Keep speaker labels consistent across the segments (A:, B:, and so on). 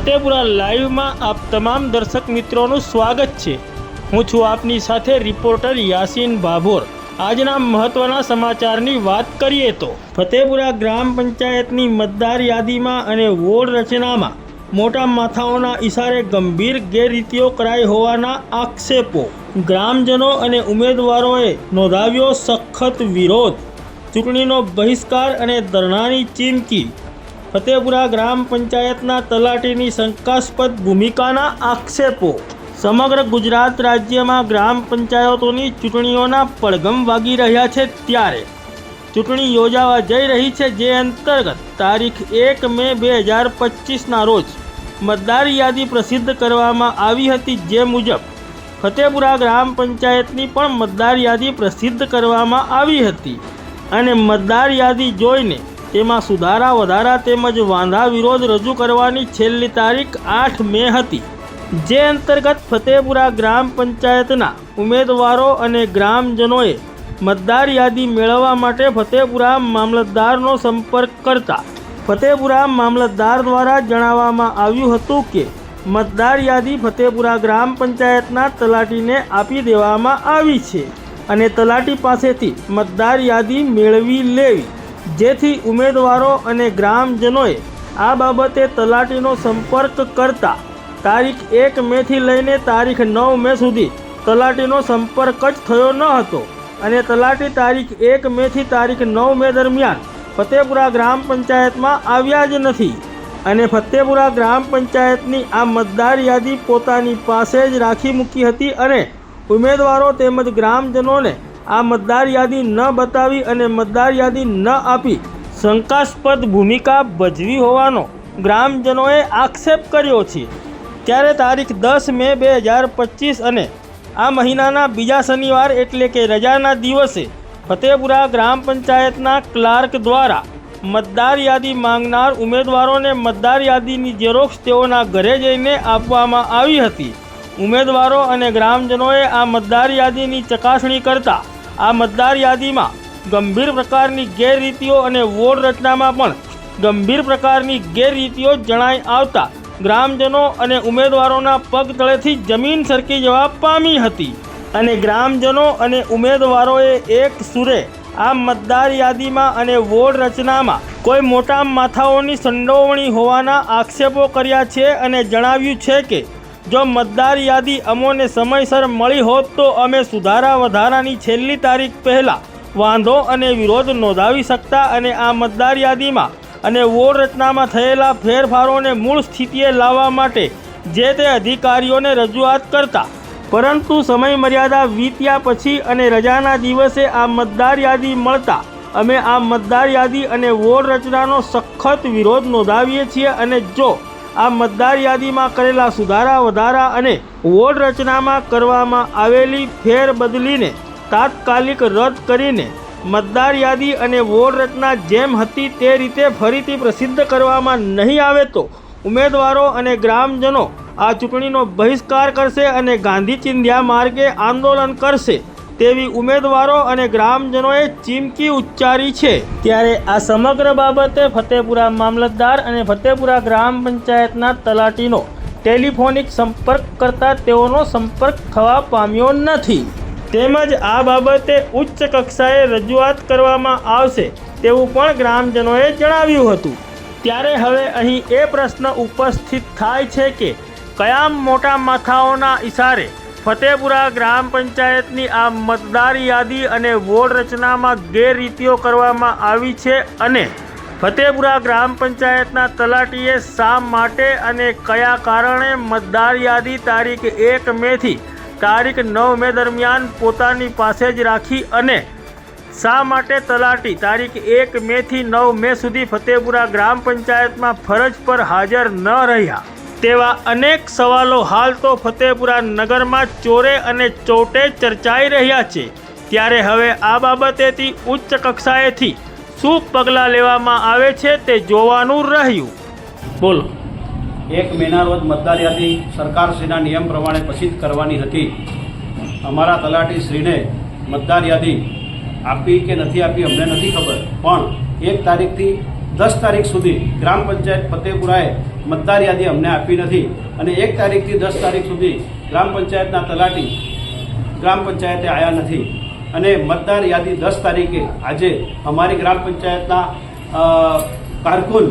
A: ફતેપુરા લાઈવમાં આપ તમામ દર્શક મિત્રોનું સ્વાગત છે. હું છું આપની સાથે રિપોર્ટર યાસીન ભાભોર આજના મહત્વના સમાચારની વાત કરીએ તો, ફતેપુરા ગ્રામ પંચાયતની મતદાર યાદીમાં અને વોર્ડ રચનામાં મોટા માથાઓના ઇશારે ગંભીર ગેરરીતિઓ કરાઈ હોવાના આક્ષેપો ગ્રામજનો અને ઉમેદવારોએ નોંધાવ્યો સખત વિરોધ. ચૂંટણીનો બહિષ્કાર અને ધરણાની ચીમકી ફતેપુરા ગ્રામ પંચાયતના તલાટીની શંકાસ્પદ ભૂમિકાના આક્ષેપો. સમગ્ર ગુજરાત રાજ્યમાં ગ્રામ પંચાયતોની ચૂંટણીઓના પડઘમ વાગી રહ્યા છે ત્યારે. ચૂંટણી યોજાવા જઈ રહી છે જે અંતર્ગત તારીખ એક મે બે હજાર પચીસના રોજ મતદાર યાદી પ્રસિદ્ધ કરવામાં આવી હતી જે મુજબ ફતેપુરા ગ્રામ પંચાયતની પણ મતદાર યાદી પ્રસિદ્ધ કરવામાં આવી હતી. અને મતદાર યાદી જોઈને તેમાં સુધારા વધારા તેમજ વાંધા વિરોધ રજૂ કરવાની છેલ્લી તારીખ આઠ મે હતી. જે અંતર્ગત ફતેપુરા ગ્રામ પંચાયતના ઉમેદવારો અને ગ્રામજનોએ મતદાર યાદી મેળવવા માટે ફતેપુરા મામલતદારનો સંપર્ક કરતા ફતેપુરા મામલતદાર દ્વારા જણાવવામાં આવ્યું હતું કે, મતદાર યાદી ફતેપુરા ગ્રામ પંચાયતના તલાટીને આપી દેવામાં આવી છે અને તલાટી પાસેથી મતદાર યાદી મેળવી લેવી. જેથી ઉમેદવારો અને ગ્રામજનોએ આ બાબતે તલાટીનો સંપર્ક કરતા તારીખ એક મેથી લઈને તારીખ નવ મે સુધી તલાટીનો સંપર્ક જ થયો ન હતો. અને તલાટી તારીખ એક મેથી તારીખ નવ મે દરમિયાન ફતેપુરા ગ્રામ પંચાયતમાં આવ્યા જ નથી. અને ફતેપુરા ગ્રામ પંચાયતની આ મતદાર યાદી પોતાની પાસે જ રાખી મૂકી હતી અને ઉમેદવારો તેમજ ગ્રામજનોને આ મતદાર યાદી ન બતાવી અને મતદાર યાદી ન આપી શંકાસ્પદ ભૂમિકા ભજવી હોવાનો ગ્રામજનોએ આક્ષેપ કર્યો છે. ત્યારે તારીખ દસ મે બે હજાર પચીસ અને આ મહિનાના બીજા શનિવાર એટલે કે રજાના દિવસે ફતેપુરા ગ્રામ પંચાયતના ક્લાર્ક દ્વારા મતદાર યાદી માંગનાર ઉમેદવારોને મતદાર યાદીની ઝેરોક્ષ તેઓના ઘરે જઈને આપવામાં આવી હતી. ઉમેદવારો અને ગ્રામજનોએ આ મતદાર યાદીની ચકાસણી કરતા આ મતદાર યાદીમાં ગંભીર પ્રકારની ગેરરીતિઓ અને વોર્ડ રચનામાં પણ ગંભીર પ્રકારની ગેરરીતિઓ જણાઈ આવતા ગ્રામજનો અને ઉમેદવારોના પગ તળેથી જમીન સરકી જવા પામી હતી. અને ગ્રામજનો અને ઉમેદવારોએ એક સુરે આ મતદાર યાદીમાં અને વોર્ડ રચનામાં કોઈ મોટા માથાઓની સંડોવણી હોવાના આક્ષેપો કર્યા છે અને જણાવ્યું છે કે જો મતદાર યાદી અમોને સમયસર મળી હોત તો અમે સુધારા વધારાની છેલ્લી તારીખ પહેલાં વાંધો અને વિરોધ નોંધાવી શકતા અને આ મતદાર યાદીમાં અને વોર્ડ રચનામાં થયેલા ફેરફારોને મૂળ સ્થિતિએ લાવવા માટે જે તે અધિકારીઓને રજૂઆત કરતા. પરંતુ સમય મર્યાદા વીત્યા પછી અને રજાના દિવસે આ મતદાર યાદી મળતા અમે આ મતદાર યાદી અને વોર્ડ રચનાનો સખત વિરોધ નોંધાવીએ છીએ અને જો આ મતદાર યાદીમાં કરેલા સુધારા, વધારા અને વોર્ડ રચનામાં કરવામાં આવેલી ફેરબદલીને તાત્કાલિક રદ કરીને મતદાર યાદી અને વોર્ડ રચના જેમ હતી તે રીતે ફરીથી પ્રસિદ્ધ કરવામાં નહીં આવે તો ઉમેદવારો અને ગ્રામજનો આ ચૂંટણીનો બહિષ્કાર કરશે અને ગાંધી ચિંધ્યા માર્ગે આંદોલન કરશે. તેવી ઉમેદવારો અને ગ્રામજનોએ ચીમકી ઉચ્ચારી છે. ત્યારે આ સમગ્ર બાબતે ફતેપુરા મામલતદાર અને ફતેપુરા ગ્રામ પંચાયતના તલાટીનો ટેલિફોનિક સંપર્ક કરતા તેઓનો સંપર્ક થવા પામ્યો નથી. તેમજ આ બાબતે ઉચ્ચ કક્ષાએ રજૂઆત કરવામાં આવશે તેવું પણ ગ્રામજનોએ જણાવ્યું હતું. ત્યારે હવે અહીં એ પ્રશ્ન ઉપસ્થિત થાય છે કે કયા મોટા માથાઓના ઇશારે ફતેપુરા ગ્રામ પંચાયતની આ મતદાર યાદી અને વોર્ડ રચનામાં ગેરરીતિઓ કરવામાં આવી છે અને ફતેપુરા ગ્રામ પંચાયતના તલાટીએ શા માટે અને કયા કારણે મતદાર યાદી તારીખ એક મેથી તારીખ નવ મે દરમિયાન પોતાની પાસે જ રાખી અને શા માટે તલાટી તારીખ એક મેથી નવ મે સુધી ફતેપુરા ગ્રામ પંચાયતમાં ફરજ પર હાજર ન રહ્યા? તેવા અનેક સવાલો હાલ તો ફતેપુરા નગરમાં ચોરે અને ચોટે ચર્ચાઈ રહ્યા છે. ત્યારે હવે આ બાબતેથી ઉચ્ચ કક્ષાએથી શું પગલાં લેવામાં આવે છે તે જોવાનું રહ્યું. બોલો.
B: એક મહિના રોજ મતદાર યાદી સરકારશ્રીના નિયમ પ્રમાણે પ્રસિદ્ધ કરવાની હતી. અમારા તલાટીશ્રીને મતદાર યાદી આપી કે નથી આપી અમને નથી ખબર. પણ એક તારીખથી દસ તારીખ સુધી ગ્રામ પંચાયત ફતેપુરાએ મતદાર યાદી અમને આપી નથી અને એક તારીખથી દસ તારીખ સુધી ગ્રામ પંચાયતના તલાટી ગ્રામ પંચાયતે આવ્યા નથી. અને મતદાર યાદી દસ તારીખે આજે અમારી ગ્રામ પંચાયતના કારકુન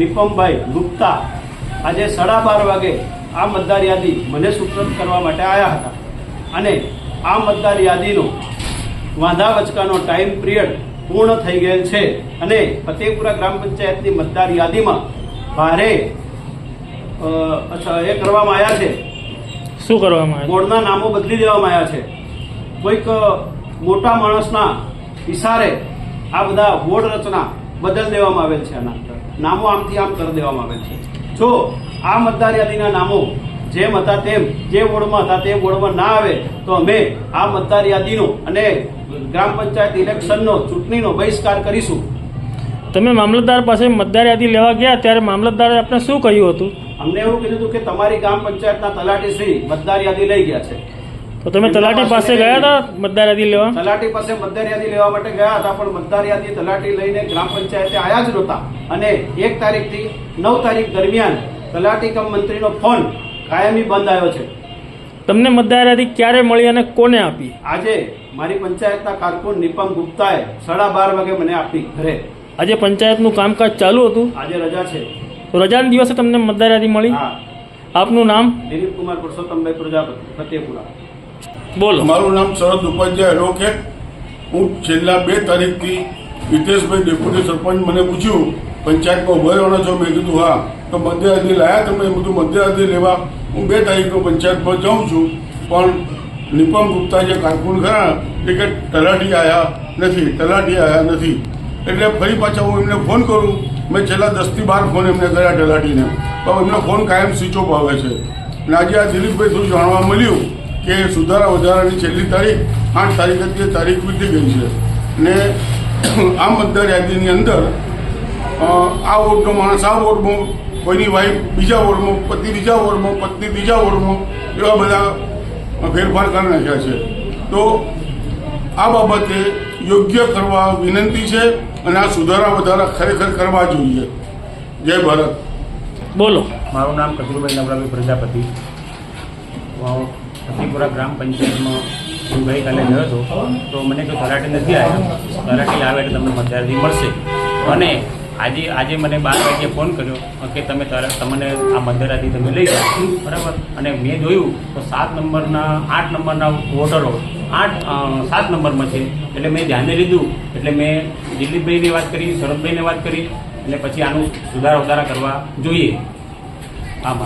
B: નિપમભાઈ ગુપ્તા આજે સાડા બાર વાગે આ મતદાર યાદી મને સુપ્રત કરવા માટે આવ્યા હતા. અને આ મતદાર યાદીનો વાંધા વચકાનો ટાઈમ પિરિયડ પૂર્ણ થઈ ગયેલ છે. અને ફતેપુરા ગ્રામ પંચાયતની મતદાર યાદીમાં ભારે એ કરવામાં આવ્યા છે.
A: શું કરવામાં આવ્યું?
B: બોર્ડના નામો બદલી દેવામાં આવ્યા છે. કોઈક મોટા માણસના ઇશારે આ બધા બોર્ડ રચના બદલ દેવામાં આવેલ છે આના નામો આમથી આમ કરી દેવામાં આવેલ છે. જો આ મતદાર યાદીના નામો જેમ હતા તેમ જે બોર્ડમાં હતા તે બોર્ડમાં ના આવે તો અમે આ મતદાર યાદીનો અને ગ્રામ પંચાયત ઇલેક્શનનો ચૂંટણીનો બહિષ્કાર કરીશું.
A: તમે મામલતદાર પાસે મતદાર યાદી લેવા ગયા ત્યારે મામલતદારે આપણે શું કહ્યું હતું?
B: અમને એવું કીધું હતું કે તમારી ગ્રામ પંચાયતના તલાટી શ્રી મતદાર યાદી લઈ ગયા છે.
A: તો તમે તલાટી પાસે ગયા હતા મતદાર યાદી લેવા?
B: તલાટી પાસે મતદાર યાદી લેવા માટે ગયા હતા પણ મતદાર યાદી તલાટી લઈને ગ્રામ પંચાયતે આયા જ નહોતા. અને એક તારીખથી નવ તારીખ દરમિયાન તલાટી કમ મંત્રીનો ફોન કાયમી બંધ આવ્યો છે.
A: તમને મતદાર યાદી ક્યારે મળી અને કોને આપી?
B: આજે મારી પંચાયતના કારકુન નિપમ ગુપ્તાએ સાડા બાર વાગે મને આપી ઘરે.
A: આજે પંચાયતનું કામકાજ ચાલુ હતું?
B: આજે રજા છે.
A: તો રજાના દિવસે તમને મતદાર યાદી મળી?
B: હા.
A: આપનું નામ?
B: દિલીપ કુમાર પુરુષોત્તમભાઈ પ્રજાપતિ ફતેપુરા.
A: બોલો.
C: મારું નામ શરદ ઉપાધ્યાય એડવોકેટ. હું છેલ્લા બે તારીખથી હિતેશભાઈ ડેપ્યુટી સરપંચ મને પૂછ્યું પંચાયતમાં ઊભા રહેવાનો છો? મેં કીધું હા. તો મધ્ય અધિ લાયા તમે? બધું મધ્ય અધિ લેવા. હું બે તારીખનો પંચાયતમાં જાઉં છું, પણ નિપમ ગુપ્તા જે કારકુન ખરા એ કે તલાટી આવ્યા નથી, તલાટી આવ્યા નથી. એટલે ફરી પાછા હું એમને ફોન કરું. મેં છેલ્લા દસથી બાર ફોન એમને કર્યા તલાટીને. તો એમનો ફોન કાયમ સ્વિચ ઓફ આવે છે. અને આજે આ દિલીપભાઈ શું જાણવા મળ્યું કે સુધારા વધારાની છેલ્લી તારીખ, આઠ તારીખ હતી તારીખ વીતી ગઈ છે. ને આ મતદાર યાદીની અંદર આ વોર્ડનો માણસ, આ વોર્ડમાં કોઈની વાઈફ બીજા વોર્ડમાં પતિ બીજા વોર્ડમાં પત્ની બીજા વોર્ડમાં એવા બધા ફેરફાર કરી નાખ્યા છે. તો આ બાબતે યોગ્ય કરવા વિનંતી છે અને આ સુધારા વધારા ખરેખર કરવા જોઈએ. જય ભારત.
A: બોલો.
D: મારું નામ કચુરભાઈ નવરાભાઈ પ્રજાપતિ. હતીપુરા ગ્રામ પંચાયતમાં હું ગઈકાલે ગયો હતો. તો મને કોઈ તલાટી નથી આવ્યા તલાટી આવે એટલે તમને મતદારથી મળશે. અને આજે આજે મને બાર વાગ્યે ફોન કર્યો કે તમે તમને આ મંદિરાથી તમે લઈ જાઓ. બરાબર? અને મેં જોયું તો સાત નંબરના આઠ નંબરના વોટરો આઠ સાત નંબરમાં છે. એટલે મેં ધ્યાને લીધું. એટલે મેં દિલીપભાઈને વાત કરી શરદભાઈને વાત કરી. એટલે પછી આનું સુધારા વધારા કરવા જોઈએ.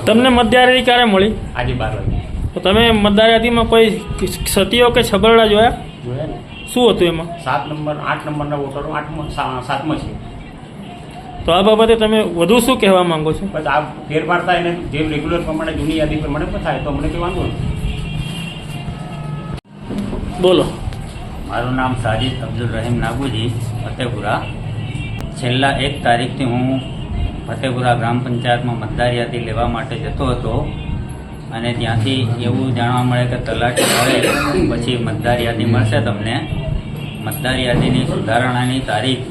A: તમને મતદાર ક્યારે મળી?
D: આજે બાર વાગે
A: તો તમે મતદાર યાદીમાં કોઈ સતીઓ કે છબરડા જોયા?
D: જોયા ને?
A: શું હતું એમાં?
D: સાત નંબર આઠ નંબરના વોટરો આઠમાં સાતમાં છે.
A: તો આ બાબતે તમે વધુ શું કહેવા માંગો છો?
D: બસ આ ફેરફાર થાય ને જે રેગ્યુલર પ્રમાણે જૂની યાદી પ્રમાણે પણ થાય તો અમને કંઈ વાંધો નથી.
A: બોલો.
E: મારું નામ સાજિદ અબ્દુલ રહીમ નાગુજી ફતેપુરા. છેલ્લા એક તારીખથી હું ફતેપુરા ગ્રામ પંચાયતમાં મતદાર યાદી લેવા માટે જતો હતો અને ત્યાંથી એવું જાણવા મળે કે તલાટી આવે પછી મતદાર યાદી મળશે તમને. મતદાર યાદીની સુધારણાની તારીખ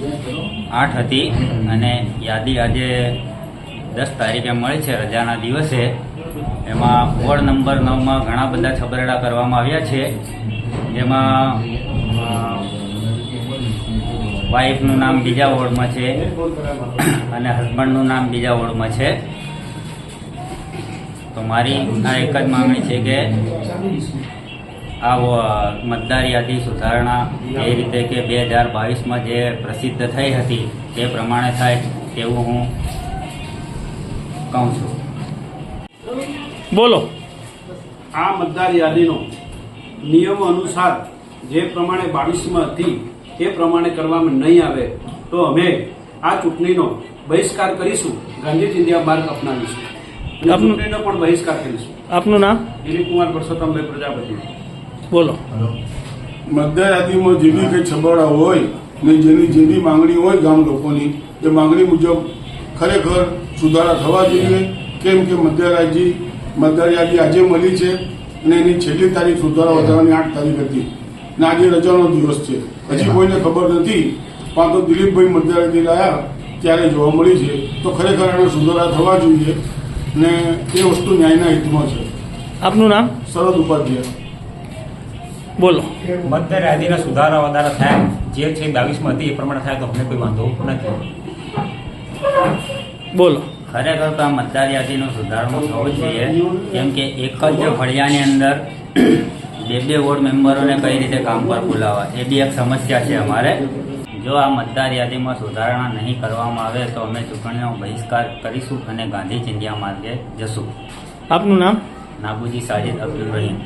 E: આઠ હતી અને યાદી આજે દસ તારીખે મળી છે. રજાના દિવસે એમાં વોર્ડ નંબર નવમાં ઘણા બધા છબરડા કરવામાં આવ્યા છે. જેમાં વાઈફનું નામ બીજા વોર્ડમાં છે અને હસબન્ડનું નામ બીજા વોર્ડમાં છે. તો મારી આ એક જ માંગણી છે કે આ મતદાર યાદી સુધારણા એ રીતે કે બે હજાર બાવીસમાં જે પ્રસિદ્ધ થઈ હતી તે પ્રમાણે થાય તેવું હું કહું છું.
A: બોલો.
B: આ મતદાર યાદીનો નિયમ અનુસાર જે પ્રમાણે બાવીસમાં હતી એ પ્રમાણે કરવામાં નહીં આવે તો અમે આ ચૂંટણીનો બહિષ્કાર કરીશું ગાંધી ચિંધ્યા માર્ગ અપનાવીશું. ચૂંટણીનો પણ બહિષ્કાર કરીશું.
A: આપનું નામ?
B: દિલીપ કુમાર પરસોત્તમભાઈ પ્રજાપતિ.
A: બોલો.
C: મતદાર યાદીમાં જે બી કંઈ છબરડા હોય ને જેની જે બી માંગણી હોય ગામ લોકોની એ માંગણી મુજબ ખરેખર સુધારા થવા જોઈએ. કેમ કે મતદાર યાદી મતદાર યાદી આજે મળી છે અને એની છેલ્લી તારીખ સુધારા વધારવાની આઠ તારીખ હતી. ને આજે રજાનો દિવસ છે. હજી કોઈને ખબર નથી પણ તો દિલીપભાઈ મતદાર યાદી લાયા ત્યારે જોવા મળી છે. તો ખરેખર એને સુધારા થવા જોઈએ ને એ વસ્તુ ન્યાયના હિતમાં છે.
A: આપનું નામ?
C: શરદ ઉપાધ્યાય.
A: બોલો.
D: મતદાર યાદીના સુધારા વધારા થાય જે છે બાવીસમાં હતી એ પ્રમાણે થાય તો અમને કોઈ વાંધો નથી.
A: બોલો.
E: ખરેખર તો આ મતદાર યાદીનો સુધારણો થવો જ જોઈએ કેમ કે એક જ ફળિયાની અંદર બે બે વોર્ડ મેમ્બરોને કઈ રીતે કામ પર બોલાવવા એ બી એક સમસ્યા છે અમારે. જો આ મતદાર યાદીમાં સુધારણા નહીં કરવામાં આવે તો અમે ચૂંટણીનો બહિષ્કાર કરીશું અને ગાંધી ચિંધ્યા માર્ગે જશું.
A: આપનું નામ?
E: નાબુજી સાજિદ અબ્દુલ રહીમ.